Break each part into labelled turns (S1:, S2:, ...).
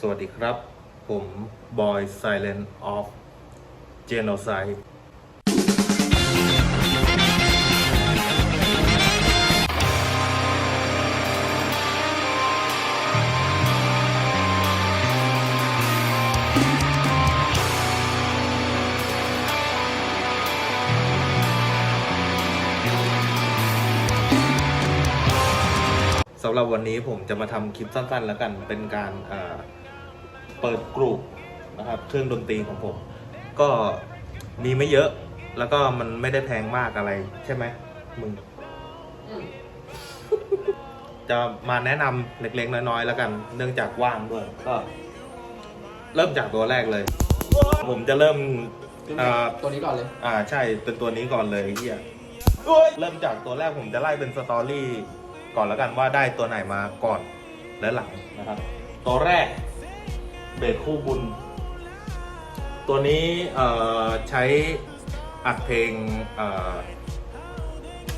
S1: สวัสดีครับ ผมบอย Silent of Genocide สำหรับวันนี้ผมจะมาทำคลิปสั้นๆ แล้วกัน เป็นการ เอ่อเปิดกลุ่มนะครับเครื่องดนตรีของผม ก็มีไม่เยอะ แล้วก็มันไม่ได้แพงมากอะไรใช่ไหมมึง จะมาแนะนำเล็กๆ น้อยๆ แล้วกัน เนื่องจากว่างด้วย ก็ เริ่มจากตัวแรกเลย ผมจะเริ่มเอ่อ
S2: ตัวนี้ก่อนเลย
S1: อ่าใช่เป็นตัวนี้ก่อนเลยไอ้เฮียเริ่มจากตัวแรกผมจะไล่เป็นสตอรี่ก่อนแล้วกันว่าได้ตัวไหนมาก่อนและหลังนะครับ ตัวแรกเบสคู่บุญ ตัวนี้เอ่อใช้อัดเพลงเอ่อ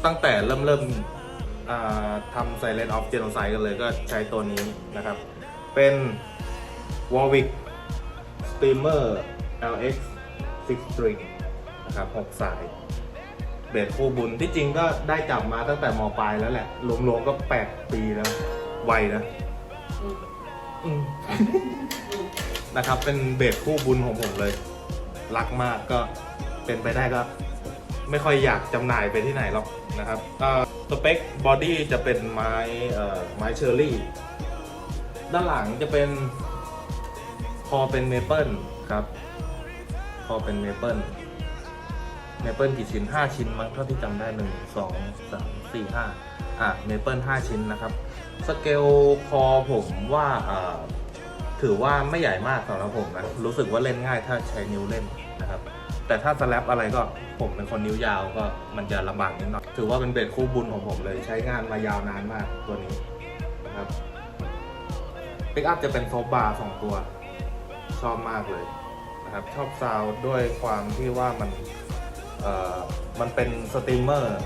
S1: ตั้งแต่เริ่มเริ่มอ่าทำ Silent of Genocide กันเลยก็ใช้ตัวนี้นะครับ เป็น Warwick Streamer LX 6 string นะครับ6สาย เบสคู่บุญที่จริงก็ได้จับมาตั้งแต่มปลายแล้วแหละ รวมๆก็ 8 ปีแล้ว ไวนะอืม นะครับ เป็นเบสคู่บุญของผมเลย รักมากก็เป็นไปได้ก็ ไม่ค่อยอยากจำหน่ายไปที่ไหนหรอกนะครับสเปคบอดี้จะเป็นไม้เอ่อไม้เชอร์รี่ ด้านหลังจะเป็นคอเป็นเมเปิลครับคอเป็นเมเปิลเมเปิลกี่ชิ้น 5 ชิ้นมั้งเท่าที่จำได้ 1 2 3 4 5อะเมเปิล5ชิ้นนะครับ สเกลคอผมว่าอ่า ถือว่าไม่ใหญ่มากสำหรับผมนะรู้สึกว่าเล่นง่ายถ้าใช้นิ้วเล่นนะครับ แต่ถ้าสแลปอะไรก็ผมเป็นคนนิ้วยาวก็มันจะลำบากนิดหน่อยถือว่าเป็นเบสคู่บุญของผมเลยใช้งานมายาวนานมากตัวนี้นะครับปิกอัพจะเป็นโซบาร์สองตัว ชอบมากเลยนะครับ ชอบซาวด้วยความที่ว่ามันเอ่อมันเป็นสตรีมเมอร์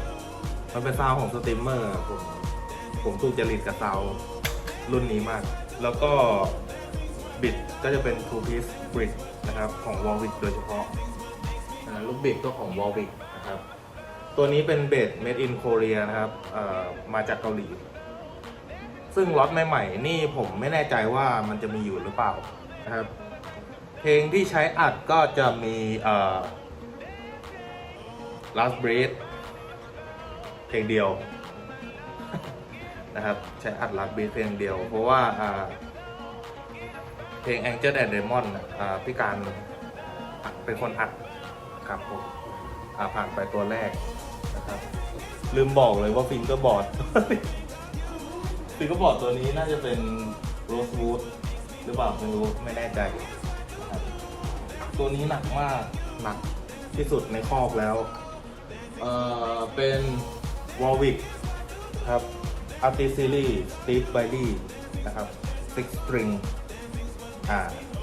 S1: มันเป็นซาวของสตรีมเมอร์ผมผมถูกจริตกับซาวรุ่นนี้มาก แล้วก็ บิดก็จะเป็น two piece bridge นะครับของ Warwick โดยเฉพาะอ่าลูกบิดก็ของ Warwick นะครับ ตัวนี้เป็นเบส made in Korea นะครับเอ่อมาจากเกาหลี ซึ่งล็อตใหม่ๆ นี่ผมไม่แน่ใจว่ามันจะมีอยู่หรือเปล่านะครับ เพลงที่ใช้อัดก็จะมีเอ่อ Last Breath เพลงเดียวนะครับ ใช้อัด Last Breath เพลงเดียว เพราะว่าอ่า เพลง Angel and Demon น่ะอ่าพี่การเป็นคนอัดครับผมผ่านไปตัวแรกนะครับ ลืมบอกเลยว่าฟิงเกอร์บอร์ดฟิงเกอร์บอร์ดตัวนี้น่าจะเป็น Rosewood หรือเปล่าไม่รู้ไม่แน่ใจตัวนี้หนักมากหนักที่สุดในคอกแล้วเออเป็น Warwick ครับ Artist Series Steve Bailey นะครับ Six String อ่า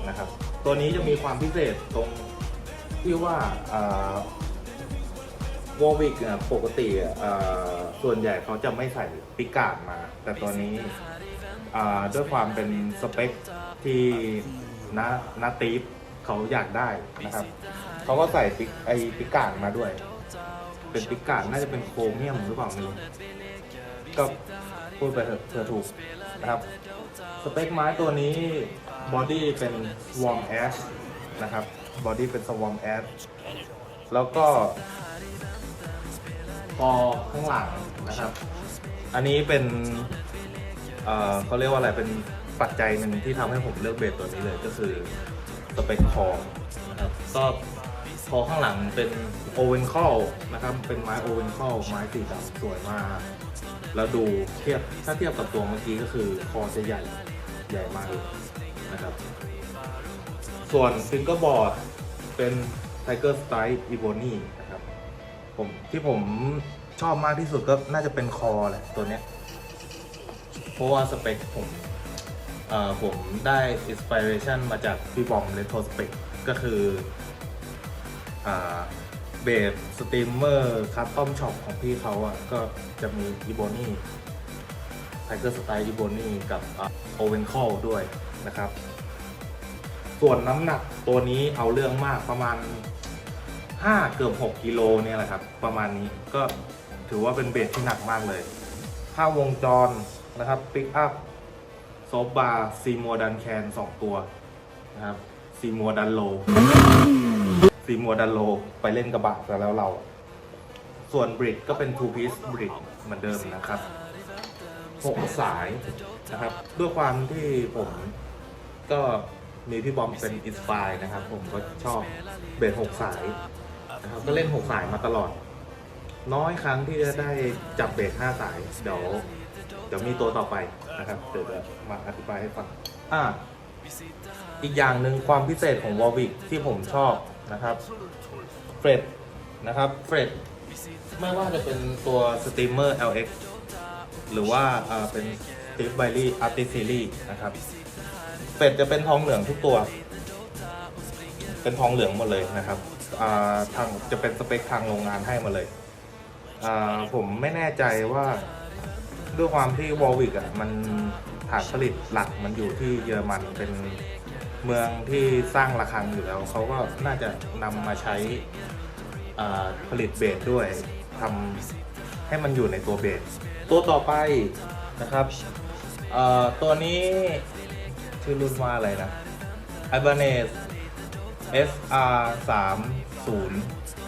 S1: นะครับ ตัวนี้จะมีความพิเศษตรงที่ว่าวอวิกเนี่ยปกติอ่าส่วนใหญ่เขาจะไม่ใส่ปิกาดมา แต่ตัวนี้อ่าด้วยความเป็นสเปคที่นานาตีฟเขาอยากได้นะครับ เขาก็ใส่ปิกไอปิกาดมาด้วย เป็นปิกาดน่าจะเป็นโครเมียมหรือเปล่าไม่รู้ก็พูดไปเถอะเธอถูกนะครับ สเปคไม้ตัวนี้บอดี้เป็น Swarm Ash นะครับบอดี้เป็น Swarm Ash แล้วก็คอข้างหลังนะครับ อันนี้เป็นเอ่อเขาเรียกว่าอะไรเป็นปัจจัยหนึ่งที่ทำให้ผมเลือกเบสตัวนี้เลยก็คือสเปคคอนะครับก็คอข้างหลังเป็นโอเวนคอลนะครับ เป็นไม้โอเวนคอลไม้สีดำสวยมาก แล้วดูเทียบถ้าเทียบกับตัวเมื่อกี้ก็คือคอจะใหญ่ใหญ่มากเลยนะครับ ส่วนฟิงเกอร์บอร์ดเป็น Tiger Style Ebony นะครับผมที่ผมชอบมากที่สุดก็น่าจะเป็นคอแหละตัวเนี้ย เพราะว่าสเปคผมเอ่อผมได้อินสปิเรชันมาจากพี่บอมเลโทสเปกก็คืออ่า เบสสตรีมเมอร์คัสตอมช็อปของพี่เขาอะก็จะมีอีโบนี่ไทเกอร์สไตล์อีโบนี่กับโอเวนคอลด้วยนะครับ ส่วนน้ำหนักตัวนี้เอาเรื่องมากประมาณ 5 เกือบ 6 กิโลเนี่ยแหละครับ ประมาณนี้ก็ถือว่าเป็นเบสที่หนักมากเลยถ้าวงจรนะครับปิกอัพโซฟบาร์ซีมัวดันแคน 2 ตัวนะครับซีมัวดันโล ซีมัวดันโลไปเล่นกระบะกันแล้วเรา ส่วนบริดก็เป็น two piece บริดเหมือนเดิมนะครับหกสายนะครับ ด้วยความที่ผมก็มีพี่บอมเป็นอินสปายนะครับ ผมก็ชอบเบสหกสายนะครับก็เล่นหกสายมาตลอด น้อยครั้งที่จะได้จับเบสห้าสาย เดี๋ยวเดี๋ยวมีตัวต่อไปนะครับเดี๋ยวจะมาอธิบายให้ฟังอ่าอีกอย่างหนึ่งความพิเศษของวอลวิกที่ผมชอบ นะครับเฟรดนะครับเฟรดไม่ว่าจะเป็นตัวสตรีมเมอร์ LX หรือว่าเป็นสตีฟไบลี่อาร์ติซีรีนะครับเป็ดจะเป็นทองเหลืองทุกตัว เป็นทองเหลืองหมดเลยนะครับทางจะเป็นสเปคทางโรงงานให้มาเลย ผมไม่แน่ใจว่าด้วยความที่วอลวิกอะมันฐานผลิตหลักมันอยู่ที่เยอรมันเป็น เมืองที่สร้างระฆังอยู่แล้ว เขาก็น่าจะนำมาใช้ผลิตเบสด้วยทำให้มันอยู่ในตัวเบสตัวต่อไปนะครับตัวนี้ชื่อรุ่นว่าอะไรนะ i b a n e z SR 3 0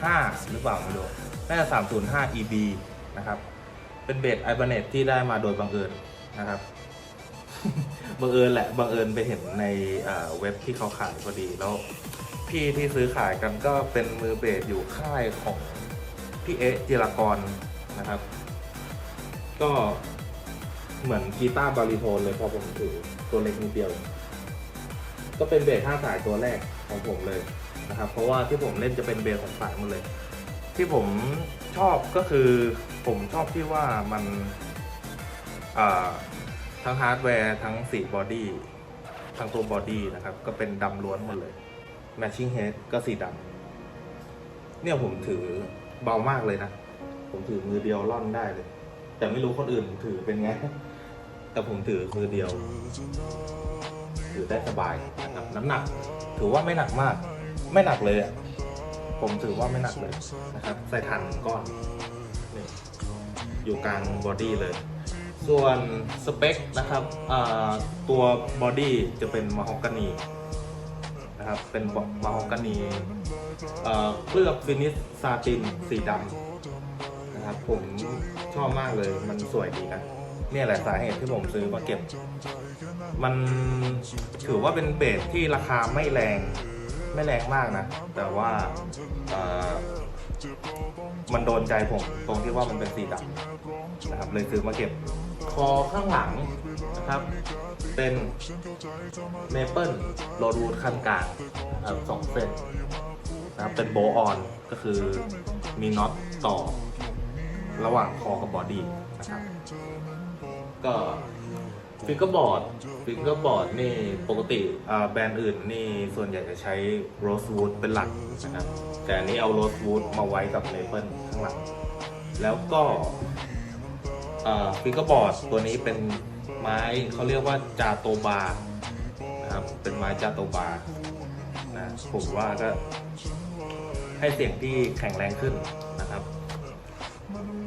S1: 5 หรือเปล่าไม่รู้น่าจะ305 EB นะครับ เป็นเบส i b a n e z ที่ได้มาโดยบังเอิญนะครับ บังเอิญแหละบังเอิญไปเห็นในเว็บที่เขาขายพอดีแล้วพี่ที่ซื้อขายกันก็เป็นมือเบสอยู่ค่ายของพี่เอ๊ะจิรกรนะครับ ก็เหมือนกีตาร์บาริโทนเลยพอผมถือตัวเล็กนิดเดียว ก็เป็นเบสห้าสายตัวแรกของผมเลยนะครับ เพราะว่าที่ผมเล่นจะเป็นเบสของสายหมดเลย ที่ผมชอบก็คือผมชอบที่ว่ามันอ่า ทั้งฮาร์ดแวร์ทั้งสีบอดี้ทั้งตัวบอดี้นะครับ ก็เป็นดำล้วนหมดเลย Matching Head ก็สีดำเนี่ยผมถือเบามากเลยนะ ผมถือมือเดียวล่อนได้เลย แต่ไม่รู้คนอื่นถือเป็นไง แต่ผมถือมือเดียว ถือได้สบายนะครับน้ำหนัก ถือว่าไม่หนักมาก ไม่หนักเลยอะผมถือว่าไม่หนักเลยนะครับ ใส่ถ่านก้อนอยู่กลางบอดี้เลย ส่วนสเปคนะครับตัวบอดี้จะเป็นมาฮอกกานีนะครับเป็นมาฮอกกานีเคลือบฟินิชซาตินสีดำนะครับผมชอบมากเลยมันสวยดีนะเนี่ยแหละสาเหตุที่ผมซื้อมาเก็บ มันถือว่าเป็นเบสที่ราคาไม่แรงไม่แรงมากนะ แต่ว่ามันโดนใจผมตรงที่ว่ามันเป็นสีดำนะครับเลยซื้อมาเก็บ คอข้างหลังนะครับ เป็นเมเปิลโรดวูดขั้นกลางนะครับสองเส้นนะครับเป็นโบออนก็คือมีน็อตต่อระหว่างคอกับบอดี้นะครับก็ฟิกเกอร์บอร์ดฟิกเกอร์บอร์ดนี่ปกติแบรนด์อื่นนี่ส่วนใหญ่จะใช้โรสวูดเป็นหลักนะครับแต่อันนี้เอาโรสวูดมาไว้กับเมเปิลข้างหลัง แล้วก็ ฟิกเกอร์บอร์ดตัวนี้เป็นไม้เขาเรียกว่าจาโตบานะครับเป็นไม้จาโตบานะผมว่าก็ให้เสียงที่แข็งแรงขึ้นนะครับ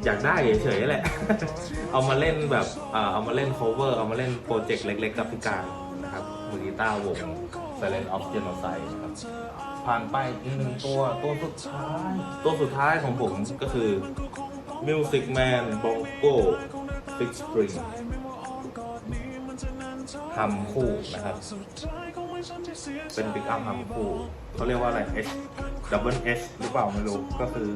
S1: อยากได้เฉยๆแหละ เอามาเล่นแบบอ่าเอามาเล่น cover เอามาเล่นโปรเจกต์เล็กๆ กับพิการนะครับมือกีตาร์วง Silent of Genocide นะครับผ่านไปอีกหนึ่งตัวตัวสุดท้าย ตัวสุดท้ายของผมก็คือ Music Man Bongo Fix String ทำคู่นะครับ เป็นปิกอัพทำคู่เขาเรียกว่าอะไร H Double H หรือเปล่าไม่รู้ ก็คือ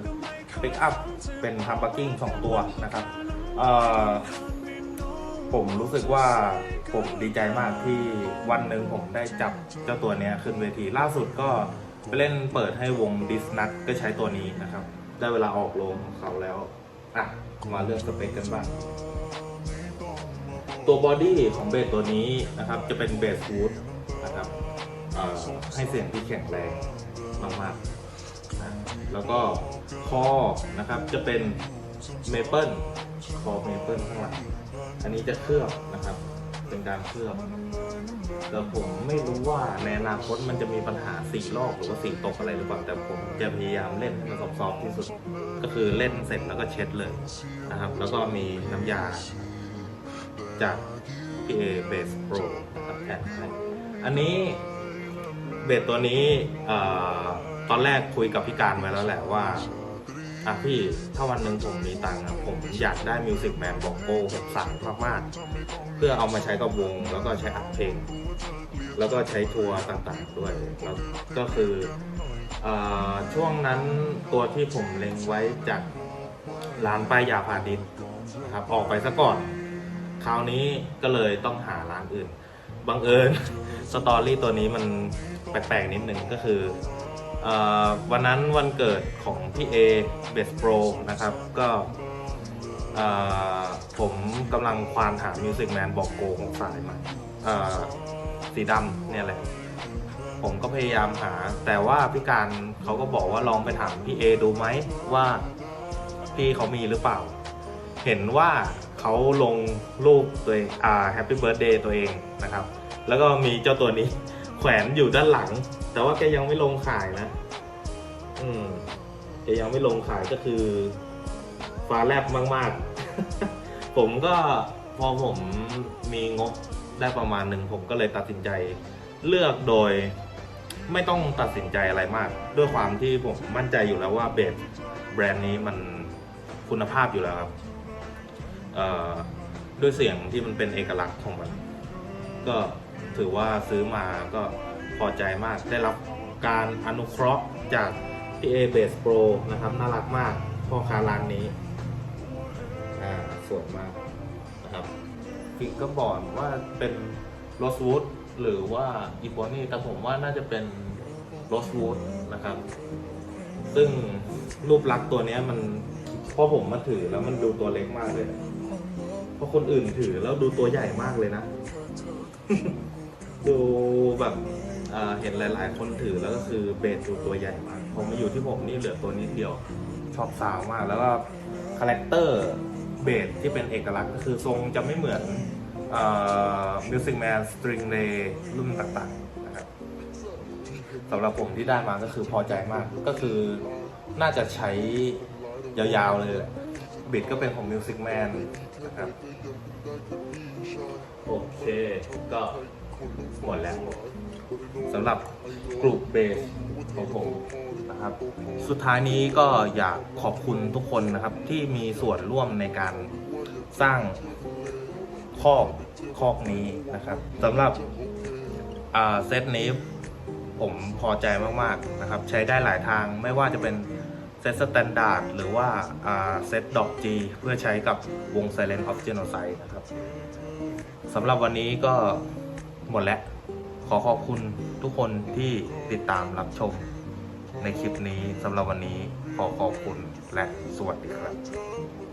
S1: ปิกอัพเป็นทำปักกิ้งสองตัวนะครับผมรู้สึกว่าผมดีใจมากที่วันหนึ่งผมได้จับเจ้าตัวนี้ขึ้นเวทีล่าสุดก็ไปเล่นเปิดให้วงดิสนัทก็ใช้ตัวนี้นะครับ ได้เวลาออกโรงของเขาแล้ว อะมาเรื่องสเปคกันบ้าง ตัวบอดี้ของเบสตัวนี้นะครับจะเป็นเบสวูดนะครับให้เสียงที่แข็งแรงมากๆนะแล้วก็คอนะครับจะเป็นเมเปิลคอเมเปิลข้างหลังอันนี้จะเคลือบนะครับ เป็นการเคลือบ แต่ผมไม่รู้ว่าในอนาคตมันจะมีปัญหาสีลอกหรือว่าสีตกอะไรหรือเปล่าแต่ผมจะพยายามเล่นให้มันซอฟๆที่สุด ก็คือเล่นเสร็จแล้วก็เช็ดเลยนะครับ แล้วก็มีน้ำยาจาก PA Base Pro นะครับแถมให้อันนี้เบสตัวนี้ตอนแรกคุยกับพี่การไว้แล้วแหละว่า อะพี่ถ้าวันหนึ่งผมมีตังค์อะผมอยากได้มิวสิกแมนบอกโก้หกสามมากๆ เพื่อเอามาใช้กับวง แล้วก็ใช้อัดเพลง แล้วก็ใช้ทัวร์ต่างๆด้วยแล้วก็คืออาช่วงนั้นตัวที่ผมเล็งไว้จากร้านป้ายยาพาณิชย์นะครับออกไปซะก่อน คราวนี้ก็เลยต้องหาร้านอื่นบังเอิญสตอรี่ตัวนี้มันแปลกๆนิดนึงก็คือ วันนั้นวันเกิดของพี่เอเบสโปรนะครับ ก็ผมกำลังควานหามิวสิกแมนบอกโกของสายมาสีดำเนี่ยแหละ ผมก็พยายามหา แต่ว่าพี่การเขาก็บอกว่าลองไปถามพี่เอดูไหมว่าพี่เขามีหรือเปล่า เห็นว่าเขาลงรูปตัวเองอ่าแฮปปี้เบิร์ดเดย์ตัวเองนะครับ แล้วก็มีเจ้าตัวนี้แขวนอยู่ด้านหลัง แต่ว่าแกยังไม่ลงขายนะ แกยังไม่ลงขายก็คือฟ้าแลบมากๆ ผมก็พอผมมีงบได้ประมาณหนึ่งผมก็เลยตัดสินใจเลือกโดย ไม่ต้องตัดสินใจอะไรมาก ด้วยความที่ผมมั่นใจอยู่แล้วว่าเบสแบรนด์นี้มันคุณภาพอยู่แล้วครับด้วยเสียงที่มันเป็นเอกลักษณ์ของมัน ก็ถือว่าซื้อมาก็พอใจมากได้รับการอนุเคราะห์จาก PA Base Pro นะครับ น่ารักมากพ่อค้าร้านนี้ อ่า สวยมากนะครับฟิกก็บอกว่าเป็นโรสวูดหรือว่าอีโบนี่แต่ผมว่าน่าจะเป็นโรสวูดนะครับ ซึ่งรูปลักษณ์ตัวนี้มันพอผมมาถือแล้วมันดูตัวเล็กมากเลยเพราะคนอื่นถือแล้วดูตัวใหญ่มากเลยนะ ดูแบบ เห็นหลายๆ คนถือแล้วก็คือเบสดูตัวใหญ่มากพอมาอยู่ที่ผมนี่เหลือตัวนิดเดียวชอบสาวมาก แล้วก็คาแรคเตอร์เบสที่เป็นเอกลักษณ์ก็คือทรงจะไม่เหมือนมิวสิกแมนสตริงเลรุ่นต่างๆนะครับสำหรับผมที่ได้มาก็คือพอใจมาก ก็คือน่าจะใช้ยาวๆเลยแหละบิดก็เป็นของมิวสิกแมนนะครับ โอเค ก็ หมดแล้วสำหรับกลุ่มเบสของผมนะครับ สุดท้ายนี้ก็อยากขอบคุณทุกคนนะครับ ที่มีส่วนร่วมในการสร้างคอกคอกนี้นะครับสำหรับเซตนี้ผมพอใจมากๆนะครับ ใช้ได้หลายทางไม่ว่าจะเป็นเซตสแตนดาร์ดหรือว่าเซตดอก G เพื่อใช้กับวง Silent of Genocide นะครับสำหรับวันนี้ก็ หมดแล้ว ขอขอบคุณทุกคนที่ติดตามรับชม ในคลิปนี้สำหรับวันนี้ขอขอบคุณและสวัสดีครับ